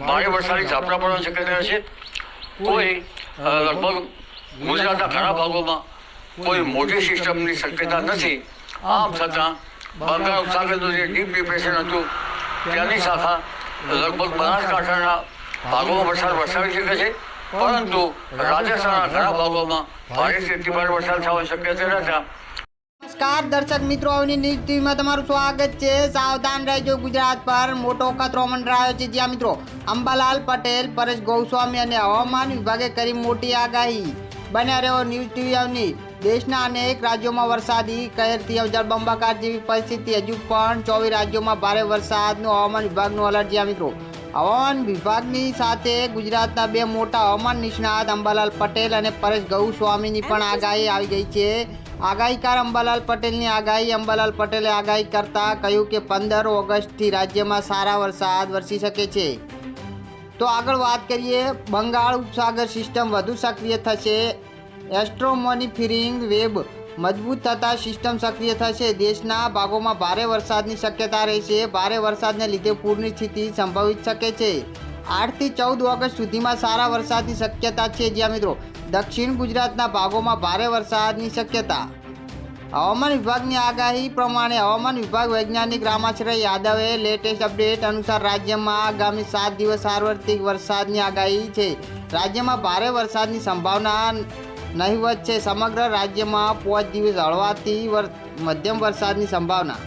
ભારે વરસાદી ઝાપટા પડવાની શક્યતા છે. કોઈ લગભગ ગુજરાતના ઘણા ભાગોમાં કોઈ મોટી સિસ્ટમની શક્યતા નથી. આમ છતાં બંગાળ ઉપસાગરનું જે ડીપ ડિપ્રેશન હતું, ત્યાંની શાખા લગભગ બનાસકાંઠાના ભાગોમાં વરસાદ વરસાવી શકે છે. પરંતુ રાજસ્થાનના ઘણા ભાગોમાં ભારેથી અતિભારે વરસાદ થવાની શક્યતા રહેતા નમસ્કાર દર્શક મિત્રો અવની ન્યૂઝ ટીવીમાં તમારું સ્વાગત છે. સાવધાન રહેજો ગુજરાત પર. મોટો ખતરો મંડરાયો છે જ્યાં મિત્રો અંબાલાલ પટેલ પરેશ ગોસ્વામી અને હવામાન વિભાગે કરી મોટી આગાહી. બન્યા રહ્યો ન્યૂઝ ટીવી અવની. દેશના અનેક રાજ્યોમાં વરસાદી કહેરથી જળબંબાકાર જેવી પરિસ્થિતિ હજુ પણ ચોવીસ રાજ્યોમાં ભારે વરસાદનું હવામાન વિભાગનું અલર્ટ જ્યાં મિત્રો. હવામાન વિભાગની સાથે ગુજરાતના બે મોટા હવામાન નિષ્ણાત અંબાલાલ પટેલ અને પરેશ ગૌસ્વામીની પણ આગાહી આવી ગઈ છે. આગાહીકાર અંબાલાલ પટેલની આગાહી. અંબાલાલ પટેલે આગાહી કરતા કહ્યું કે પંદર ઓગસ્ટથી રાજ્યમાં સારા વરસાદ વરસી શકે છે. તો આગળ વાત કરીએ, બંગાળ ઉપસાગર સિસ્ટમ વધુ સક્રિય થશે. એસ્ટ્રોમોનિફિરિંગ વેબ મજબૂત થતાં સિસ્ટમ સક્રિય થશે. દેશના ભાગોમાં ભારે વરસાદની શક્યતા રહેશે. ભારે વરસાદને લીધે પૂરની સ્થિતિ સંભવિત શકે છે. આઠથી ચૌદ ઓગસ્ટ સુધીમાં સારા વરસાદની શક્યતા છે જ્યાં મિત્રો દક્ષિણ ગુજરાતના ભાગોમાં ભારે વરસાદની શક્યતા. હવામાન વિભાગની આગાહી પ્રમાણે હવામાન વિભાગ વૈજ્ઞાનિક રામાશ્રય યાદવે લેટેસ્ટ અપડેટ અનુસાર રાજ્યમાં આગામી સાત દિવસ સાર્વત્રિક વરસાદની આગાહી છે. રાજ્યમાં ભારે વરસાદની સંભાવના નહીવત છે. સમગ્ર રાજ્યમાં પાંચ દિવસ હળવાથી મધ્યમ વરસાદની સંભાવના.